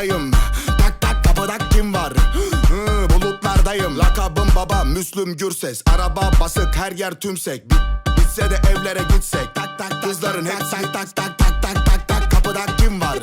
kutuplardayım Tak tak kapıda kim var Hı, Bulutlardayım Lakabım baba Müslüm Gürses Araba basık her yer tümsek Bit- Bitse de evlere gitsek tak tak Kızların hep tak tak tak tak tak tak tak Kapıda kim var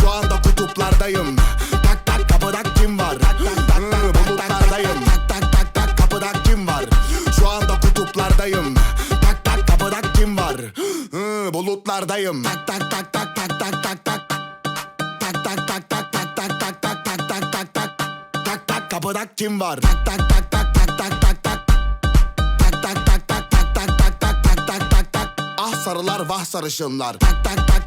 Şu anda kutuplardayım Tak tak kapıda kim var Hı, Bulutlardayım Tak tak tak tak kapıda kim var Şu anda kutuplardayım Tak tak kapıda kim var Hı, Bulutlardayım tak tak tak tak tak tak Tak kapıda kim var? Tak tak tak tak tak tak tak tak Tak tak tak tak tak tak tak tak tak tak tak tak Ah sarılar vah sarışınlar Tak tak tak tak